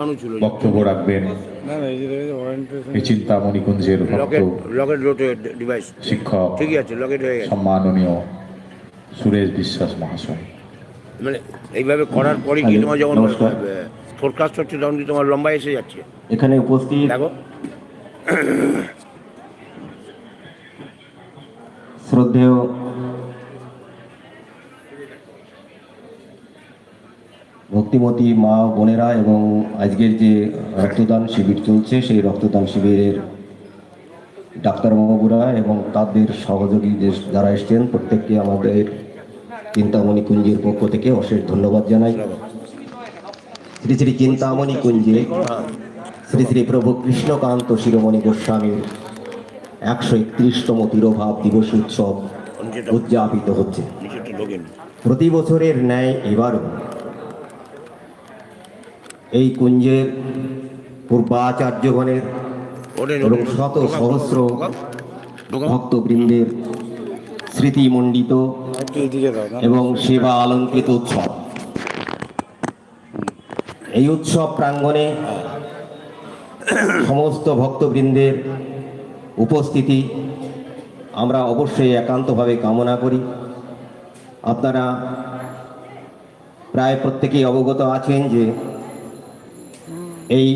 বক্তব্য রাখবেন। না না এই যে দেখেছি চিন্তামণিকুঞ্জের ভক্ত লকেট লকেট লোটে ডিভাইস শিক্ষক ঠিকই আছে লকেট হয়ে গেছে। সম্মাননীয় সুরেশ বিশ্বাস মহাশয়। মানে এইভাবে করার পরে কি তোমার যখন ফোরকাস্ট হচ্ছে তখন কি তোমার লম্বা এসে যাচ্ছে? এখানে উপস্থিত দেখো। শ্রদ্ধেয় ভক্তিমতী মা বোনেরা এবং আজকের যে রক্তদান শিবির চলছে, সেই রক্তদান শিবিরের ডাক্তার ডাক্তারবাবুরা এবং তাদের সহযোগী যে যারা এসছেন, প্রত্যেককে আমাদের চিন্তামণি কুঞ্জের পক্ষ থেকে অশেষ ধন্যবাদ জানাই। শ্রী শ্রী চিন্তামণি কুঞ্জে শ্রী শ্রী প্রভু কৃষ্ণকান্ত শিরোমণি গোস্বামীর একশো একত্রিশতম তিরোভাব দিবস উৎসব উদযাপিত হচ্ছে। প্রতি বছরের ন্যায় এবারও এই কুঞ্জের পূর্বাচার্যগণের এবং শত সহস্র। ভক্তবৃন্দের স্মৃতিমণ্ডিত এবং সেবা অলঙ্কৃত উৎসব এই উৎসব প্রাঙ্গণে সমস্ত ভক্তবৃন্দের উপস্থিতি আমরা অবশ্যই একান্তভাবে কামনা করি আপনারা প্রায় প্রত্যেকেই অবগত আছেন যে এই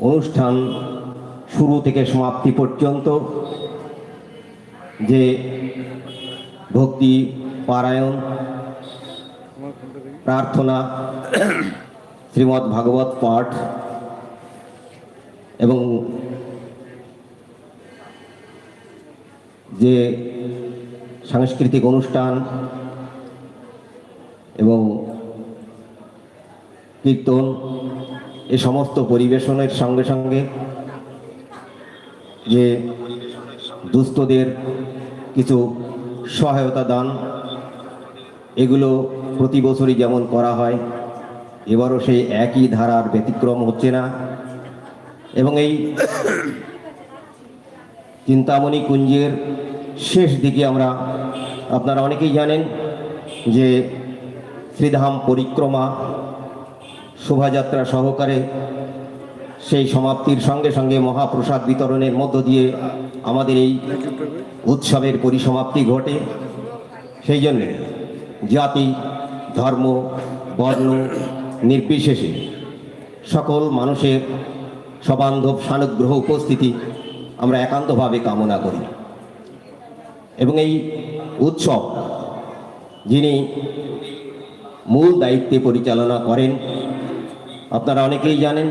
অনুষ্ঠান শুরু থেকে সমাপ্তি পর্যন্ত যে ভক্তি পারায়ণ প্রার্থনা শ্রীমদ্ ভাগবত পাঠ এবং যে সাংস্কৃতিক অনুষ্ঠান এবং কীর্তন এ সমস্ত পরিবেশনের সঙ্গে সঙ্গে যে দুস্থদের কিছু সহায়তা দান, এগুলো প্রতি বছরই যেমন করা হয়, এবারও সেই একই ধারার ব্যতিক্রম হচ্ছে না। এবং এই চিন্তামণি কুঞ্জের শেষ দিকে আমরা, আপনারা অনেকেই জানেন যে শ্রীধাম পরিক্রমা শোভাযাত্রা সহকারে সেই সমাপ্তির সঙ্গে সঙ্গে মহাপ্রসাদ বিতরণের মধ্য দিয়ে আমাদের এই উৎসবের পরিসমাপ্তি ঘটে। সেই জন্যে জাতি, ধর্ম, বর্ণ নির্বিশেষে সকল মানুষের সবান্ধব সানুগ্রহ উপস্থিতি আমরা একান্তভাবে কামনা করি। এবং এই উৎসব যিনি মূল দায়িত্বে পরিচালনা করেন আপনারা অনেকেই জানেন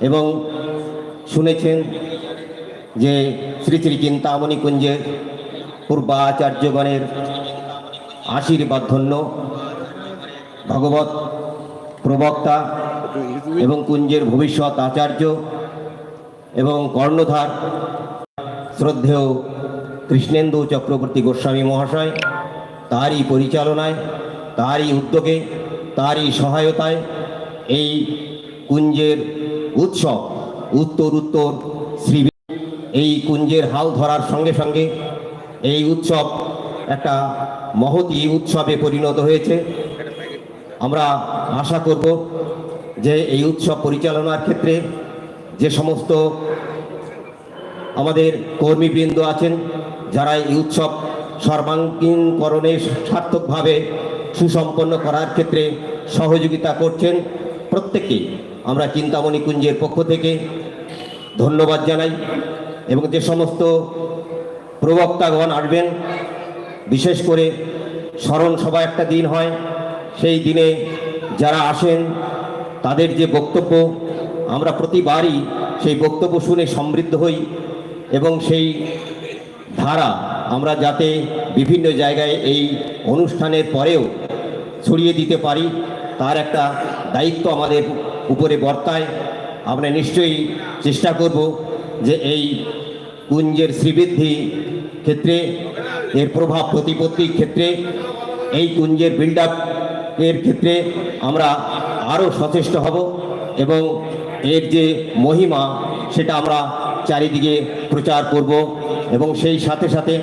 এবং শুনেছেন যে শ্রী শ্রী চিন্তামণি কুঞ্জের পূর্বাচার্যগণের আশীর্বাদ ধন্য ভগবত প্রবক্তা এবং কুঞ্জের ভবিষ্যৎ আচার্য এবং কর্ণধার শ্রদ্ধেয় কৃষ্ণেন্দু চক্রবর্তী গোস্বামী মহাশয়, তারই পরিচালনায়, তারই উদ্যোগে, তারই সহায়তায় এই কুঞ্জের উৎসব, উত্তর উত্তর শ্রী এই কুঞ্জের হাল ধরার সঙ্গে সঙ্গে এই উৎসব একটা মহতি উৎসবে পরিণত হয়েছে। আমরা আশা করব যে এই উৎসব পরিচালনার ক্ষেত্রে যে সমস্ত আমাদের কর্মীবৃন্দ আছেন, যারা এই উৎসব সর্বাঙ্গীনকরণে সার্থকভাবে সুসম্পন্ন করার ক্ষেত্রে সহযোগিতা করছেন প্রত্যেককেই আমরা চিন্তামণি কুঞ্জের পক্ষ থেকে ধন্যবাদ জানাই এবং যে সমস্ত প্রবক্তাগণ আসবেন, বিশেষ করে স্মরণ সভা একটা দিন হয়, সেই দিনে যারা আসেন, তাদের যে বক্তব্য, আমরা প্রতিবারই সেই বক্তব্য শুনে সমৃদ্ধ হই এবং সেই ধারা আমরা যাতে বিভিন্ন জায়গায় এই অনুষ্ঠানের পরেও ছড়িয়ে দিতে পারি, তার একটা দায়িত্ব আমাদের উপরে বর্তায়। আমরা নিশ্চয়ই চেষ্টা করব যে এই কুঞ্জের শ্রীবৃদ্ধি ক্ষেত্রে, এর প্রভাব প্রতিপত্তির ক্ষেত্রে, এই কুঞ্জের বিল্ড এর ক্ষেত্রে আমরা আরও সচেষ্ট হব এবং এর যে মহিমা, সেটা আমরা চারিদিকে প্রচার করব এবং সেই সাথে সাথে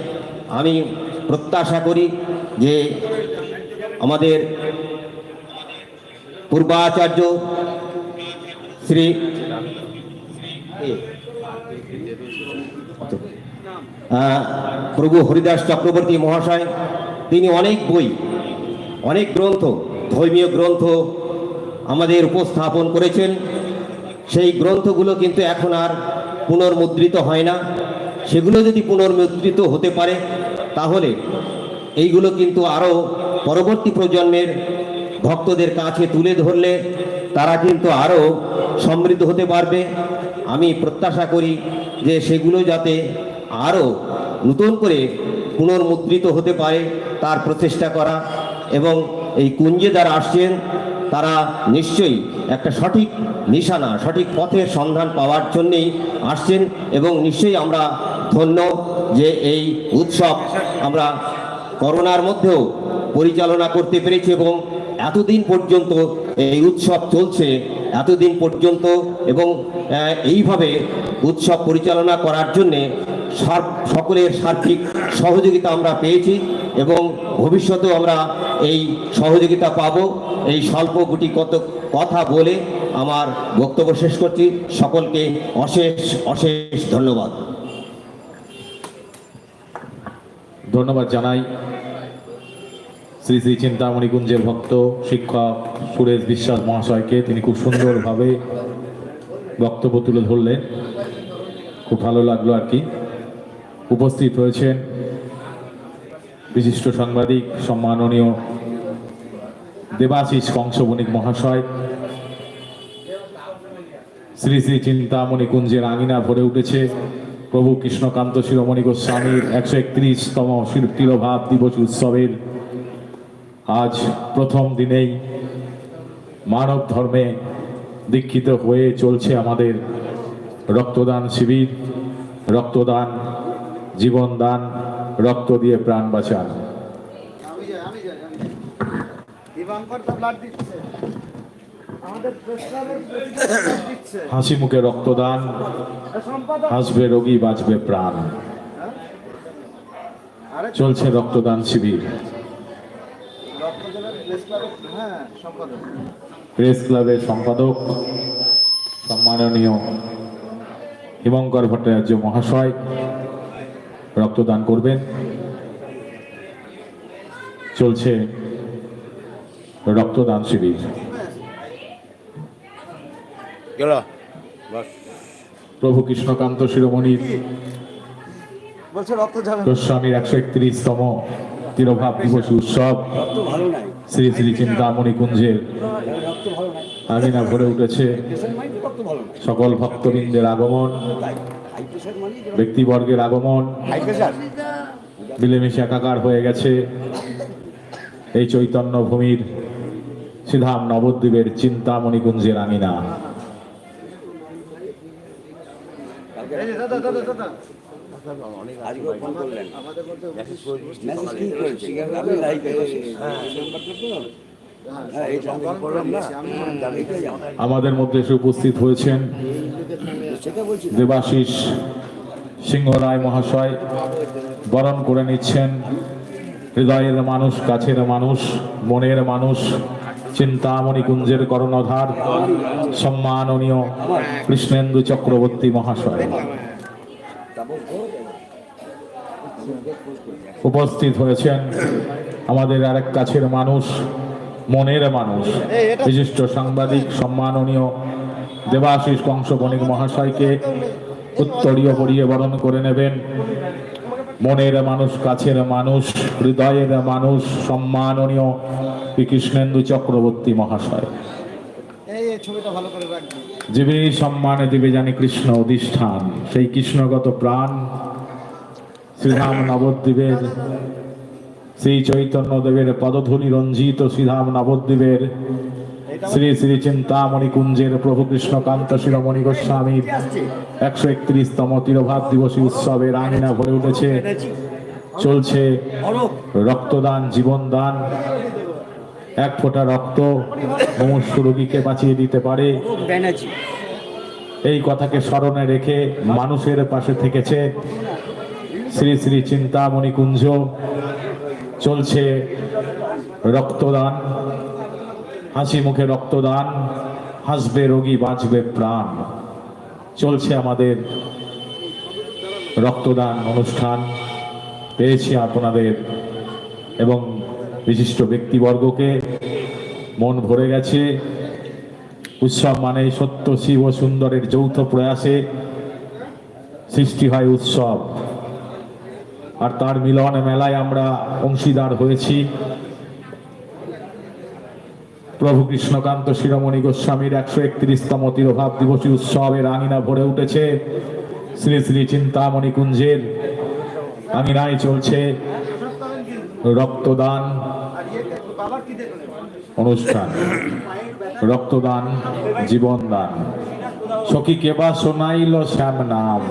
আমি প্রত্যাশা করি যে আমাদের পূর্বাচার্য শ্রী প্রভু হরিদাস চক্রবর্তী মহাশয়, তিনি অনেক বই, অনেক গ্রন্থ, ধর্মীয় গ্রন্থ আমাদের উপস্থাপন করেছেন। সেই গ্রন্থগুলো কিন্তু এখন আর পুনর্মুদ্রিত হয় না। সেগুলো যদি পুনর্মুদ্রিত হতে পারে, তাহলে এইগুলো কিন্তু আরও পরবর্তী প্রজন্মের ভক্তদের কাছে তুলে ধরলে তারা কিন্তু আরও সমৃদ্ধ হতে পারবে। আমি প্রত্যাশা করি যে সেগুলো যাতে আরও নতুন করে পুনর্মুদ্রিত হতে পারে তার প্রচেষ্টা করা এবং এই কুঞ্জে যারা আসছেন, তারা নিশ্চয়ই একটা সঠিক নিশানা, সঠিক পথের সন্ধান পাওয়ার জন্যেই আসছেন এবং নিশ্চয়ই আমরা ধন্য যে এই উৎসব আমরা করোনার মধ্যেও পরিচালনা করতে পেরেছি এবং এতদিন পর্যন্ত এই উৎসব চলছে, এতদিন পর্যন্ত এবং এইভাবে উৎসব পরিচালনা করার জন্যে সকলের সার্বিক সহযোগিতা আমরা পেয়েছি এবং ভবিষ্যতেও আমরা এই সহযোগিতা পাব। এই স্বল্প গুটি কত কথা বলে আমার বক্তব্য শেষ করছি। সকলকে অশেষ অশেষ ধন্যবাদ। ধন্যবাদ জানাই। শ্রী শ্রী চিন্তামণি কুঞ্জের ভক্ত শিক্ষক সুরেশ বিশ্বাস মহাশয়কে তিনি খুব সুন্দরভাবে বক্তব্য তুলে ধরলেন। খুব ভালো লাগল আর কি। উপস্থিত হয়েছেন বিশিষ্ট সাংবাদিক, সম্মাননীয় দেবাশিস কংসবণিক মহাশয়, শ্রী শ্রী চিন্তামণি কুঞ্জের আঙিনা ভরে উঠেছে প্রভু কৃষ্ণকান্ত শিরোমণি গোস্বামীর একশো একত্রিশতম তিরভাব দিবস উৎসবের আজ প্রথম দিনেই মানব ধর্মে দীক্ষিত হয়ে চলছে আমাদের রক্তদান শিবির, রক্তদান, জীবনদান, রক্ত দিয়ে প্রাণ বাঁচান। হাসি মুখে রক্তদান, হাসবে রোগী, বাঁচবে প্রাণ। চলছে রক্তদান শিবির। প্রেস ক্লাবের হ্যাঁ সম্পাদক প্রেস ক্লাবের সম্পাদক সম্মাননীয় হিমঙ্কর ভট্টাচার্য মহাশয় রক্তদান করবেন। চলছে রক্তদান শিবির। প্রভু কৃষ্ণকান্ত শিরোমণির বলছে রক্ত যাবে না। গোস্বামীর একশো একত্রিশতম তিরোভাব দিবস উৎসব। শ্রী শ্রী চিন্তামণি কুঞ্জের আমিনা ভরে উঠেছে সকল ভক্তবৃন্দের আগমন, ব্যক্তিবর্গের আগমন। মিলেমিশে একাকার হয়ে গেছে এই চৈতন্য ভূমির শ্রীধাম নবদ্বীপের চিন্তামণি কুঞ্জের আমিনা এই যে দাদা দাদা দাদা। আমাদের মধ্যে এসে উপস্থিত হয়েছেন দেবাশিস সিংহ রায় মহাশয়। বরণ করে নিচ্ছেন। হৃদয়ের মানুষ কাছের মানুষ মনের মানুষ। চিন্তামণি কুঞ্জের কর্ণধার সম্মাননীয় কৃষ্ণেন্দু চক্রবর্তী মহাশয়। উপস্থিত হয়েছেন আমাদের আরেক কাছের মানুষ, মনের মানুষ, বিশিষ্ট সাংবাদিক, সম্মাননীয় দেবাশিস কংস বণিক মহাশয়কে উত্তরীয় পরিয়ে বরণ করে নেবেন। মনের মানুষ, কাছের মানুষ, হৃদয়ের মানুষ, সম্মাননীয় শ্রী কৃষ্ণেন্দু চক্রবর্তী মহাশয়। জীবে সম্মানে দিবে জানি কৃষ্ণ অধিষ্ঠান। সেই কৃষ্ণগত প্রাণ শ্রীধাম নবদ্বীপের শ্রী চৈতন্য দেবের পদধূলি রঞ্জিত শ্রীধাম নবদ্বীপের শ্রী শ্রী চিন্তামণি কুঞ্জের প্রভু কৃষ্ণকান্ত শিরোমণি গোস্বামীর একশো একত্রিশতম তিরভাত দিবসী উৎসবের আঙিনা ভরে উঠেছে। চলছে রক্তদান জীবনদান। এক ফোঁটা রক্ত মুমূর্ষ রোগীকে বাঁচিয়ে দিতে পারে। এই কথাকে স্মরণে রেখে মানুষের পাশে থেকেছে শ্রী শ্রী চিন্তামণি কুঞ্জ। চলছে রক্তদান হাসি মুখে রক্তদান হাসবে রোগী বাঁচবে প্রাণ। চলছে আমাদের রক্তদান অনুষ্ঠান। পেয়েছি আপনাদের এবং বিশিষ্ট ব্যক্তিবর্গকে মন ভরে গেছে। উৎসব মানে সত্য, শিব সুন্দরের যৌথ প্রয়াসে সৃষ্টি হয় উৎসব। আর তার মিলন মেলায় আমরা অংশীদার হয়েছি। প্রভু কৃষ্ণকান্ত শিরোমণি গোস্বামীর একশো একত্রিশতম তিরোভাব দিবসী উৎসবের আঙিনা ভরে উঠেছে। শ্রী শ্রী চিন্তামণি কুঞ্জের আঙিনায় চলছে রক্তদান আর ইয়েকে বাবার কি দেখলেন অনুষ্ঠান। রক্তদান, জীবনদান। সখী কেবা শোনাইল শ্যাম নাম।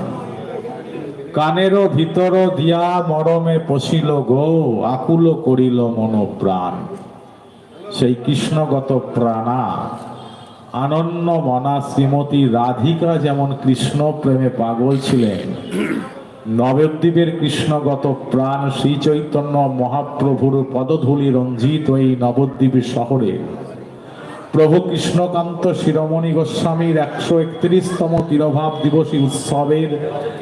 কানেরও ভিতর দিয়া মরমে পশিল গো, আকুল করিল মন প্রাণ সেই কৃষ্ণগত প্রাণা, আনন্য মনা শ্রীমতী রাধিকা যেমন কৃষ্ণ প্রেমে পাগল ছিলেন নবদ্বীপের কৃষ্ণগত প্রাণ শ্রী চৈতন্য মহাপ্রভুর পদধূলি রঞ্জিত এই নবদ্বীপের শহরে। প্রভু কৃষ্ণকান্ত শিরোমণি গোস্বামীর একশো একত্রিশতম তিরভাব দিবসী উৎসবের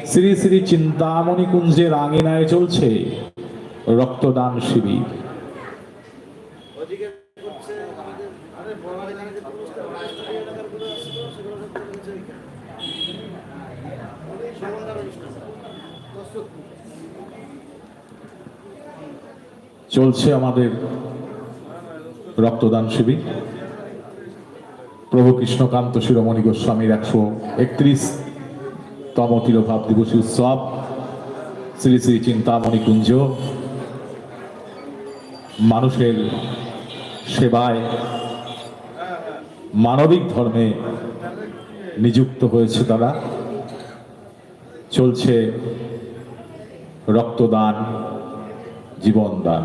শ্রী শ্রী চিন্তামণি কুঞ্জের আঙিনায় চলছে রক্তদান শিবির ওদিকে করছে আমাদের আরে বড় এখানে যে পুরুষটা রাষ্ট্রীয় এলাকারগুলো আসছিল সেগুলো সব চলছে এখানে সমাধান অনুষ্ঠান দর্শক চলছে আমাদের রক্তদান শিবির। প্রভু কৃষ্ণকান্ত শিরোমণি গোস্বামীর একশো একত্রিশ তম তিরভাব দিবসী উৎসব। শ্রী শ্রী চিন্তামণি কুঞ্জ। মানুষের সেবায় মানবিক ধর্মে নিযুক্ত হয়েছে তারা। চলছে রক্তদান জীবনদান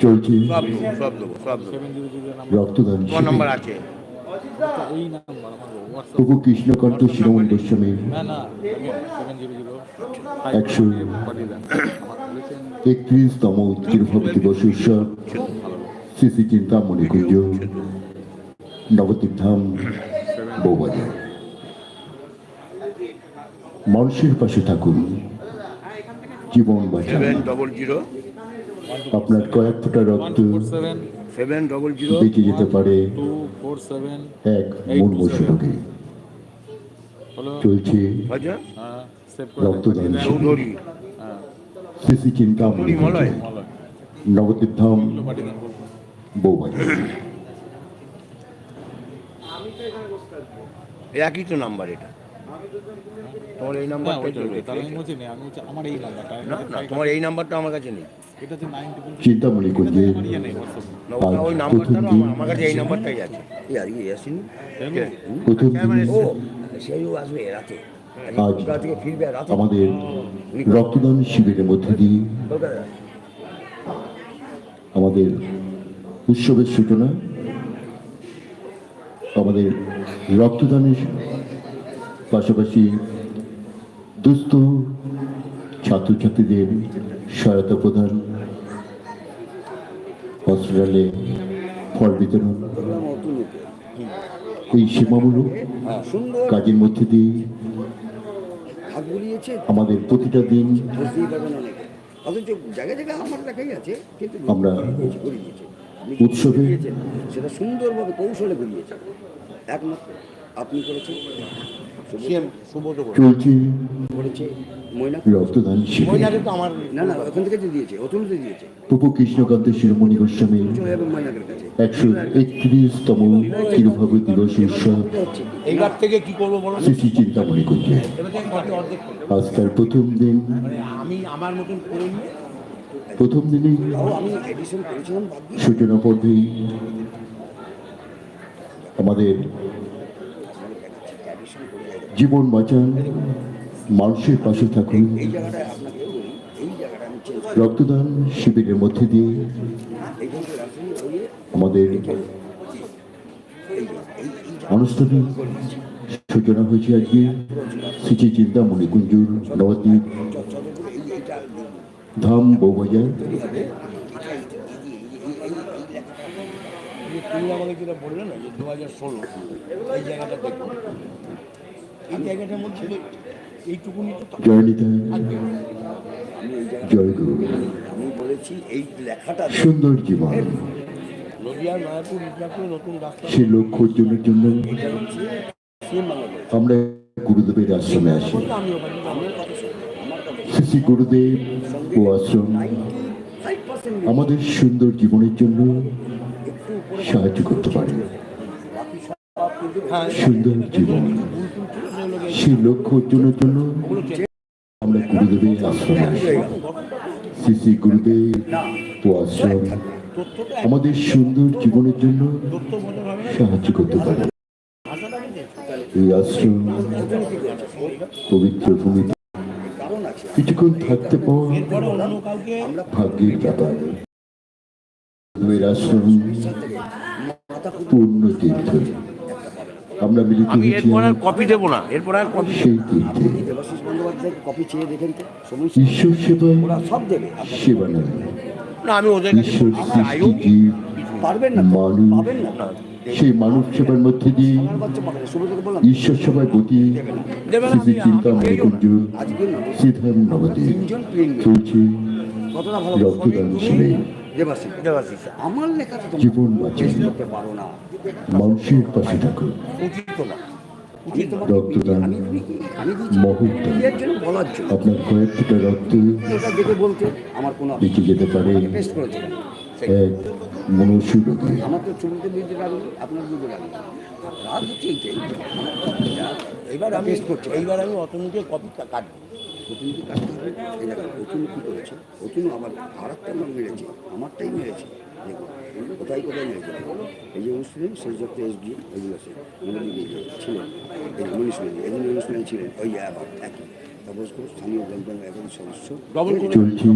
চলছে সব দেবো সব দেবো সব দেবো। রক্তদান তোমার নম্বর আছে? প্রভু কৃষ্ণকান্ত শিরোমণি গোস্বামী একশো একত্রিশতম তিরুভাব দিবস উৎসব। শ্রী শ্রী চিন্তামণি কুঞ্জ নবদ্বীপ বৌবাজার। মানুষের পাশে থাকুন জীবন বাঁচান। ডবল জিরো আপনার কয়েক ফোঁটা রক্ত সেভেন ডবল জিরো বেঁচে যেতে পারে। ফোর সেভেন এক মুমূর্ষ রোগে চলছে আচ্ছা। রক্তদান শ্রী চিন্তামণি চৌধুরী। মলয়। নবদ্বীপ ধাম একই তো নাম্বার এটা। তোমার এই নাম্বারটাই তো রয়েছে। আমার এই নাম্বারটা না না তোমার এই নাম্বারটা আমার কাছে নেই। এটা যে নাইন চিন্তামণি না, ওটা ওই নাম্বারটা না আমার- কাছে এই নাম্বারটাই আছে। এই আর কি আসেনি? দিন। ও সেও আসবে রাতে। আজ কলকাতা ফিরবে রাতে। আমাদের রক্তদান শিবিরের মধ্য দিয়ে আমাদের উৎসবের সূচনা আমাদের রক্তদানের পাশাপাশি দুস্থ ছাত্রছাত্রীদের সহায়তা প্রদান, হসপিটালে ফল বিতরণ, এই সেবামূলক কাজের মধ্যে দিয়ে আমাদের প্রতিটা দিন আমার উৎসবে সেটা সুন্দরভাবে কৌশলে ঘুরিয়েছেন একমাত্র আপনি করেছেন। চলছে রক্তদান প্রভু কৃষ্ণকান্ত শিরোমণি গোস্বামী একশো একত্রিশতম তিরুভাবে দিবস উৎসব। থেকে কি করব বলো? শ্রী শ্রী চিন্তামণি কুঞ্জে এবার থেকে কপি অর্ধেক করব। আজ তার প্রথম দিন। মানে আমি আমার মতন করে প্রথম ভাবছি সূচনা পর্বেই আমাদের। জীবন বাঁচান, মানুষের পাশে থাকুন, রক্তদান শিবিরের মধ্যে দিয়ে আমাদের আনুষ্ঠানিক সূচনা হয়েছে আজকে। শ্রী শ্রী চিন্তামণি কুঞ্জুর নবদ্বীপ ধাম বৌবাজার। তুমি আমাকে যেটা বললে না, যে দু হাজার ষোলো, এই জায়গাটা এই জায়গাটার মধ্যে এইটুকুনি তো জয় গুরু। আমি বলেছি এই লেখাটা সুন্দর জীবন। নদিয়ার মায়াপুর ইসলামপুরে নতুন রাস্তা। সে লক্ষ্য অর্জনের জন্য। আমরা গুরুদেবের আশ্রমে আসি। শ্রী গুরুদেব ও আশ্রম আমাদের সুন্দর জীবনের জন্য সাহায্য করতে পারে। হ্যাঁ। সুন্দর জীবন। সেই লক্ষ্য অর্জনের জন্য আমরা গুরুদেবের আশ্রমে শ্রী শ্রী গুরুদেব ও আশ্রম আমাদের সুন্দর জীবনের জন্য সাহায্য করতে পারে। এই আশ্রম পবিত্র ভূমিতে কিছুক্ষণ থাকতে আমরা ভাগ্যের ব্যাপার। আশ্রম পূর্ণ তীর্থ। আমরা মিলিত আমি এরপর আর হয়েছি কপি দেবো না এরপর আর কপি দেবাশিস বন্দ্যোপাধ্যায় কপি চেয়ে দেখেন তো ঈশ্বর ওরা সব দেবে সেবা না আমি ওদের ঈশ্বর সৃষ্টি পারবেন না? মানুষ। পাবেন না সেই মানব সেবার মধ্যে দিয়ে ঈশ্বর সেবায় গতি শ্রী চিন্তা। মণিকুঞ্জ আজকে না শ্রীধাম প্লেন চলছে। রক্তদান শিবির দেবাশিস। দেবাশিস। আমার লেখাটা তোমরা জীবন করতে পারো না। মানুষের পাশে উচিত তো না। রক্তদান আপনার কয়েকটা রক্ত বলতে আমার কোনো যেতে পারে। এক মনুষ্য রোগে আমার তো লাগল আপনার লাগল এইবার আমি এইবার আমি অতনুকে কপিটা কাটবো। অতনুকে কাটতে হবে এই দেখো অতনু কী করেছে? অতনু আমার আর একটা আমার মেরেছে আমারটাই মেরেছে। দেখো কোথায় কোথায় মেরেছে? এই যে অনুষ্ঠানে শেষ যখন এস ডি এগুলো আছে ছিলেন। এই মনীষ এই জন্য অনুষ্ঠানে ছিলেন ওই আবার একই। স্থানীয় গ্রাম সদস্য চলছে।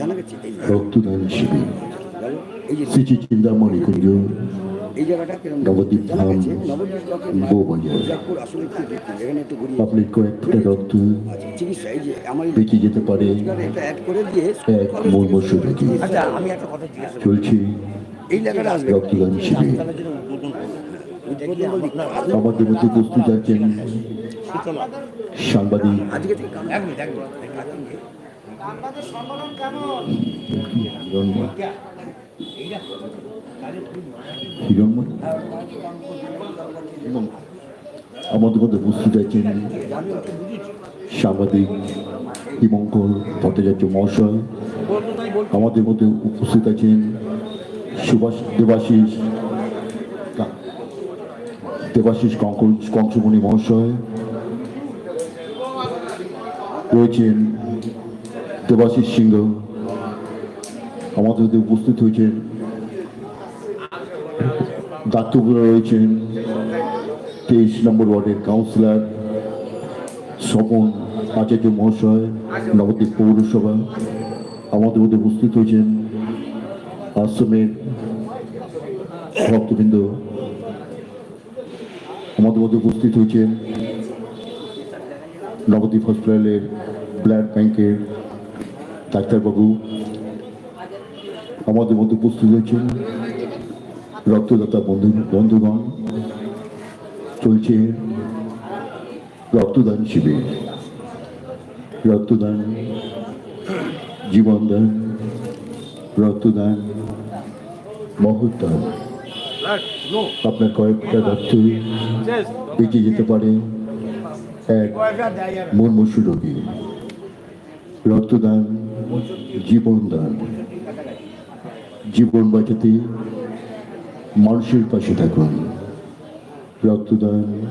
জানা গেছে এই রক্তদান শিবির। এই যে চিন্তামণি কুঞ্জ এই জায়গাটা নবদ্বীপ জানা ধাম, গেছে নবদ্বীপ ব্লকের বউবাজার। আসলে একটু দেখুন এখানে একটু ঘুরিয়ে আপনার কয়েকটা রক্ত চিকিৎসা এই যে আমার বেঁচে যেতে পারে। এটা অ্যাড করে দিয়ে এক আচ্ছা আমি একটা কথা জিজ্ঞেস করি। চলছে। এই জায়গাটা আসবে রক্তদান শিবির? আমাদের মধ্যে উপস্থিত আছেন সাংবাদিক। আমাদের মধ্যে উপস্থিত আছেন সাংবাদিক হিমঙ্কর ভট্টাচার্য মহাশয় আমাদের মধ্যে উপস্থিত আছেন সুভাষ দেবাশিস দেবাশিস কংসমণি মহাশয় রয়েছেন দেবাশিস সিংহ আমাদের উপস্থিত হয়েছেন দায়িত্বগুলো রয়েছেন তেইশ নম্বর ওয়ার্ডের কাউন্সিলর স্বপন আচার্য মহাশয়, নবদ্বীপ পৌরসভা, আমাদের মধ্যে উপস্থিত হয়েছেন আশ্রমের ভক্তবৃন্দ। আমাদের মধ্যে উপস্থিত হয়েছেন নবদ্বীপ হসপিটালের ব্লাড ব্যাংকের ডাক্তারবাবু। আমাদের মধ্যে উপস্থিত হয়েছেন রক্তদাতা বন্ধু, বন্ধুগণ, চলছে রক্তদান শিবির। রক্তদান, জীবনদান, রক্তদান মহদান আপনার কয়েকটা রক্ত বেঁচে যেতে পারে। এক মুমূর্ষু রোগী। রক্তদান জীবন দান জীবন বাঁচাতে মানুষের পাশে থাকুন। রক্তদান,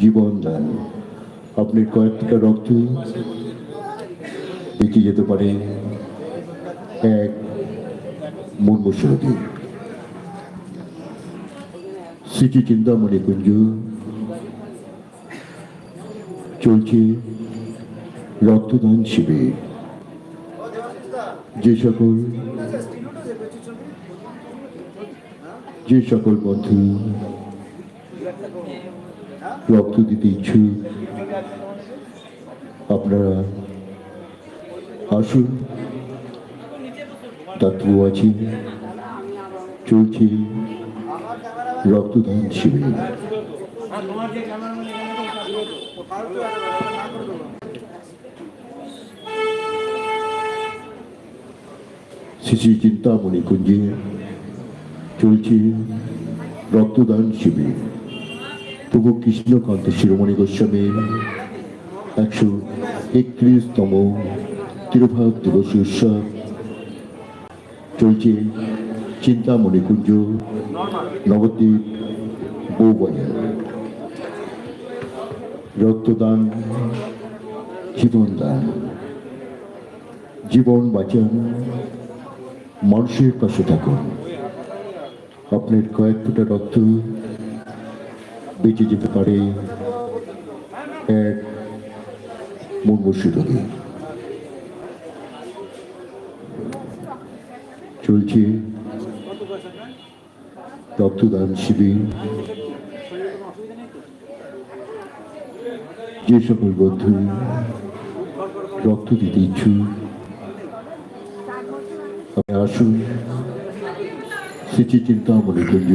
জীবন দান। আপনার কয়েক টাকা রক্ত বেঁচে যেতে পারে। এক রোগী স্মৃতি চিন্তামণি কুঞ্জ। চলছে রক্তদান শিবির। যে সকল যে সকল বন্ধু রক্ত দিতে ইচ্ছুক আপনারা আসুন ডাক্তারবাবু আছেন চলছে রক্তদান শিবির শ্রী চিন্তামণি কুঞ্জে চলছে রক্তদান শিবির। প্রভু কৃষ্ণকান্ত শিরোমণি গোস্বামীর একশো একত্রিশতম তিরুভাগ দিবস উৎসব চলছে চিন্তামণি কুঞ্জ, নবদ্বীপ বৌবাজার রক্তদান জীবন দান জীবন বাঁচান মানুষের পাশে থাকুন। আপনার কয়েক ফোঁটা রক্ত বেঁচে যেতে পারে এক মুমূর্ষু রোগী চলছে রক্তদান শিবির। যে সকল বন্ধু রক্ত দিতে ইচ্ছুক আসুন। স্মৃতি চিন্তামণি কুঞ্জ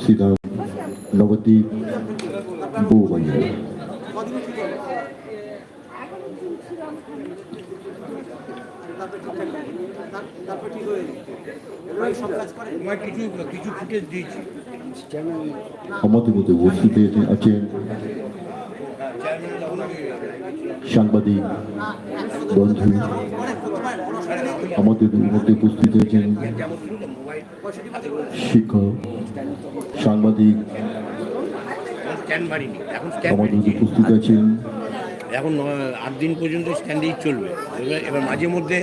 শ্রীরাম নবদ্বীপ বৌবাজার আমাদের মধ্যে উপস্থিত আছেন সাংবাদিক বন্ধু আমাদের মধ্যে উপস্থিত হয়েছেন শিক্ষক সাংবাদিক আমাদের উপস্থিত আছেন এখন আট দিন পর্যন্ত স্ট্যান্ডেই চলবে। এবার মাঝে মধ্যে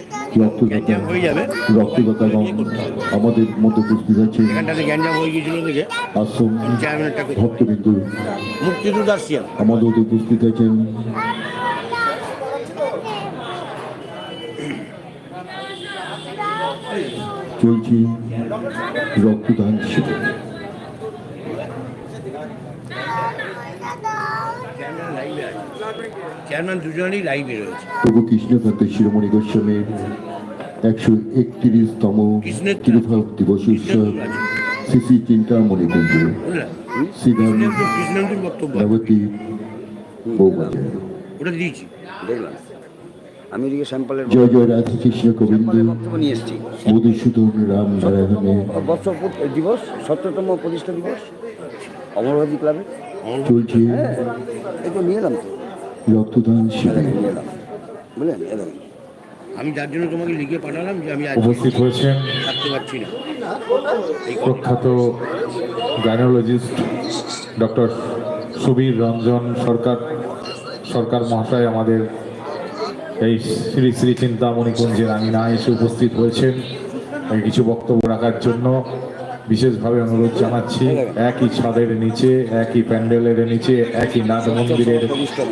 গ্যাঞ্জাম হয়ে যাবে। রক্তদাতা এবং আমাদের মধ্যে উপস্থিত আছেন এখানটাতে গ্যাঞ্জাম হয়ে গিয়েছিল দেখে আশ্রম চেয়ারম্যানটা ভক্তবিন্দু মুক্তিযুদ্ধ আসছিলাম আমাদের উপস্থিত আছেন চলছে রক্তদান শিবির চেয়ারম্যান লাইভে রয়েছে। প্রভু কৃষ্ণকান্ত শিরোমণি গোস্বামীর একশো একত্রিশতম তিরুভাব দিবস উৎসব চিন্তামণি কুঞ্জ। নবদ্বীপ ওটা দিয়েছি। দেখলাম। আমি এদিকে স্যাম্পলের জয় জয় রাধা কৃষ্ণ গোবিন্দ। বক্তব্য নিয়ে এসেছি। মধুসূদন রাম নারায়ণে। বৎসর দিবস সত্তরতম প্রতিষ্ঠা দিবস অমরবাদী ক্লাবে। চলছে হ্যাঁ এই নিয়ে এলাম তো। রক্তদান শিবির। নিয়ে এলাম। বুঝলেন এলাম আমি যার জন্য তোমাকে লিখে পাঠালাম যে আমি উপস্থিত হয়েছেন থাকতে পারছি না। প্রখ্যাত গাইনোলজিস্ট ডক্টর সুবীর রঞ্জন সরকার সরকার মহাশয় আমাদের এই শ্রী শ্রী চিন্তামণি কুঞ্জের আঙিনা এসে উপস্থিত হয়েছেন। কিছু বক্তব্য রাখার জন্য বিশেষভাবে অনুরোধ জানাচ্ছি। একই ছাদের নিচে, একই প্যান্ডেলের নিচে, একই নাট মন্দিরের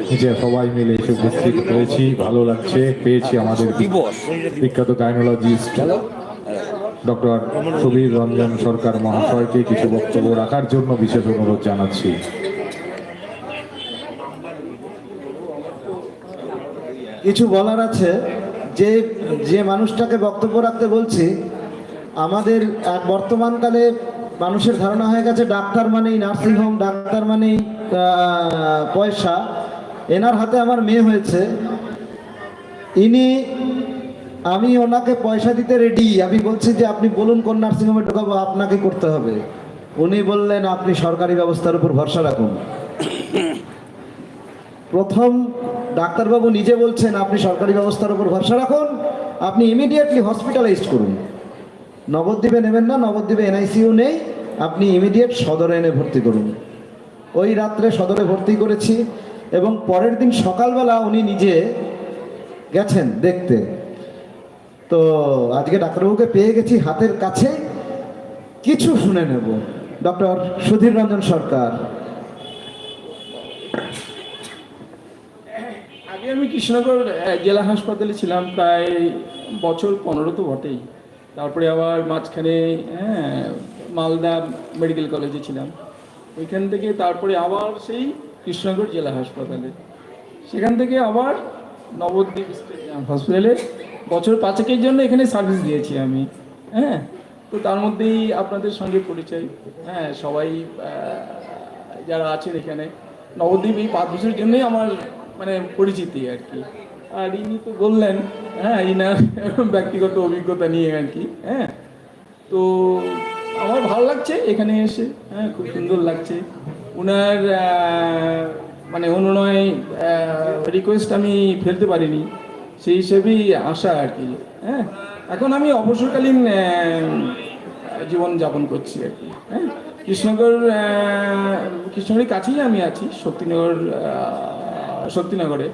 নিচে সবাই মিলে এসে উপস্থিত হয়েছি। ভালো লাগছে, পেয়েছি আমাদের বিখ্যাত গাইনোলজিস্ট ডক্টর সুবীর রঞ্জন সরকার মহাশয়কে কিছু বক্তব্য রাখার জন্য বিশেষ অনুরোধ জানাচ্ছি। কিছু বলার আছে। যে যে মানুষটাকে বক্তব্য রাখতে বলছি, আমাদের বর্তমানকালে মানুষের ধারণা হয়ে গেছে ডাক্তার মানেই নার্সিংহোম ডাক্তার মানেই পয়সা। এনার হাতে আমার মেয়ে হয়েছে। ইনি, আমি ওনাকে পয়সা দিতে রেডি আমি বলছি যে আপনি বলুন কোন নার্সিংহোমে ঢোকাবো, আপনাকে করতে হবে। উনি বললেন, আপনি সরকারি ব্যবস্থার উপর ভরসা রাখুন। প্রথম ডাক্তারবাবু নিজে বলছেন, আপনি সরকারি ব্যবস্থার উপর ভরসা রাখুন, আপনি ইমিডিয়েটলি হসপিটালাইজড করুন। নবদ্বীপে নেবেন না, নবদ্বীপে এনআইসিউ নেই, আপনি ইমিডিয়েট সদরে এনে ভর্তি করুন। ওই রাত্রে সদরে ভর্তি করেছি এবং পরের দিন সকালবেলা উনি নিজে গেছেন দেখতে। তো আজকে ডাক্তারবাবুকে পেয়ে গেছি হাতের কাছে। কিছু শুনে নেব। ডক্টর সুধীর রঞ্জন সরকার। আমি কৃষ্ণনগর জেলা হাসপাতালে ছিলাম প্রায় বছর পনেরো তো বটেই। তারপরে আবার মাঝখানে হ্যাঁ মালদা মেডিকেল কলেজে ছিলাম। ওইখান থেকে তারপরে আবার সেই কৃষ্ণনগর জেলা হাসপাতালে। সেখান থেকে আবার নবদ্বীপ হসপিটালে বছর পাঁচেকের জন্য এখানে সার্ভিস দিয়েছি আমি। হ্যাঁ? তো তার মধ্যেই আপনাদের সঙ্গে পরিচয়। হ্যাঁ সবাই যারা আছেন এখানে, নবদ্বীপ এই পাঁচ বছরের জন্যই আমার মানে পরিচিতি আর কি। আর ইনি তো বললেন হ্যাঁ ইনার ব্যক্তিগত অভিজ্ঞতা নিয়ে আর কি হ্যাঁ। তো আমার ভালো লাগছে এখানে এসে হ্যাঁ খুব সুন্দর লাগছে। ওনার মানে অনুনয় রিকোয়েস্ট আমি ফেলতে পারিনি, সেই হিসেবেই আশা আর কি হ্যাঁ। এখন আমি অবসরকালীন জীবন যাপন করছি আর কি হ্যাঁ। কৃষ্ণনগর কৃষ্ণনগরের কাছেই আমি আছি, শক্তিনগর শক্তিনগরে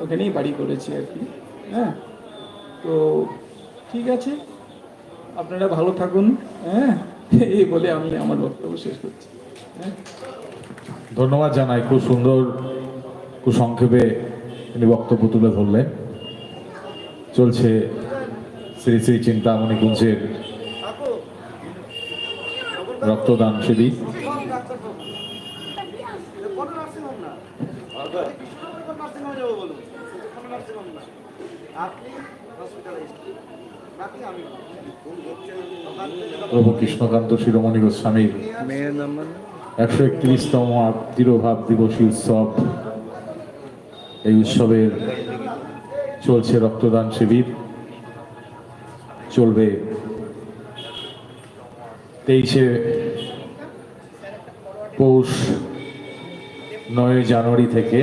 ওখানেই বাড়ি করেছি আর কি। হ্যাঁ? তো ঠিক আছে। আপনারা ভালো থাকুন। হ্যাঁ? এই বলে আমি আমার বক্তব্য শেষ করছি। হ্যাঁ? ধন্যবাদ জানাই। খুব সুন্দর, খুব সংক্ষেপে তিনি বক্তব্য তুলে ধরলেন। চলছে শ্রী শ্রী চিন্তামণি কুঞ্জের রক্তদান শিবির। প্রভু কৃষ্ণকান্ত শিরোমণি গোস্বামীর একশো একত্রিশতম তিরোভাব দিবসী উৎসব। এই উৎসবের চলছে রক্তদান শিবির। চলবে তেইশে পৌষ নয় জানুয়ারি থেকে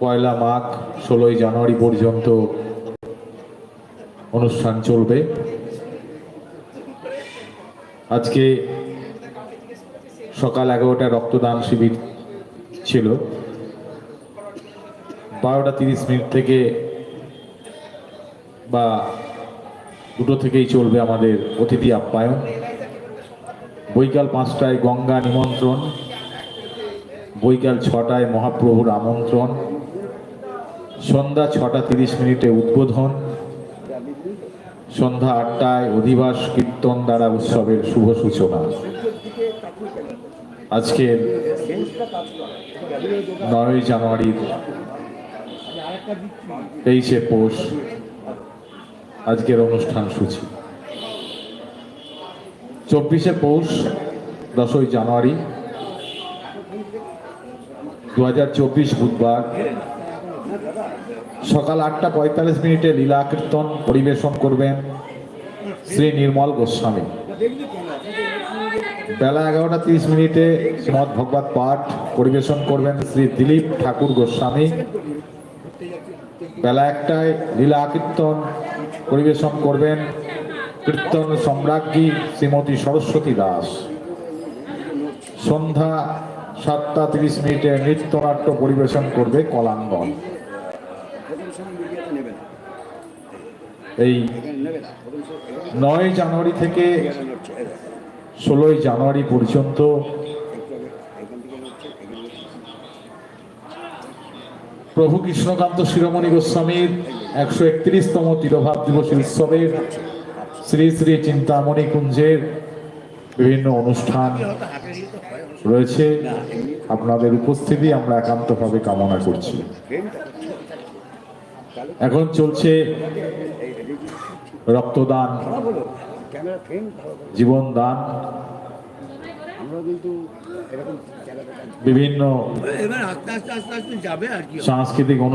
পয়লা মাঘ, ষোলোই জানুয়ারি পর্যন্ত অনুষ্ঠান চলবে। আজকে সকাল এগারোটায় রক্তদান শিবির ছিল। বারোটা তিরিশ মিনিট থেকে বা দুটো থেকেই চলবে আমাদের অতিথি আপ্যায়ন। বৈকাল পাঁচটায় গঙ্গা নিমন্ত্রণ, বৈকাল ছটায় মহাপ্রভুর আমন্ত্রণ সন্ধ্যা ছটা তিরিশ মিনিটে উদ্বোধন। সন্ধ্যা আটটায় অধিবাস কীর্তন দ্বারা উৎসবের শুভ সূচনা। আজকের নয় জানুয়ারির তেইশে পৌষ, আজকের অনুষ্ঠান সূচি। চব্বিশে পৌষ, দশই জানুয়ারি দু হাজার চব্বিশ বুধবার। সকাল আটটা পঁয়তাল্লিশ মিনিটে লীলা কীর্তন পরিবেশন করবেন শ্রী নির্মল গোস্বামী। বেলা এগারোটা তিরিশ মিনিটে শ্রীমৎ ভগবত পাঠ পরিবেশন করবেন শ্রী দিলীপ ঠাকুর গোস্বামী। বেলা একটায় লীলা কীর্তন পরিবেশন করবেন কীর্তন সম্রাজ্ঞী শ্রীমতী সরস্বতী দাস। সন্ধ্যা সাতটা তিরিশ মিনিটে নৃত্যনাট্য পরিবেশন করবে কলাঙ্গন। এই নয় জানুয়ারি থেকে ষোলোই জানুয়ারি পর্যন্ত প্রভু কৃষ্ণকান্ত শিরোমণি গোস্বামীর একশো একত্রিশতম তিরোভাব দিবসী উৎসবের শ্রী শ্রী চিন্তামণি কুঞ্জের বিভিন্ন অনুষ্ঠান রয়েছে। আপনাদের উপস্থিতি আমরা একান্তভাবে কামনা করছি। এখন চলছে রক্তদান জীবন দান বিভিন্ন সাংস্কৃতিক অনুষ্ঠান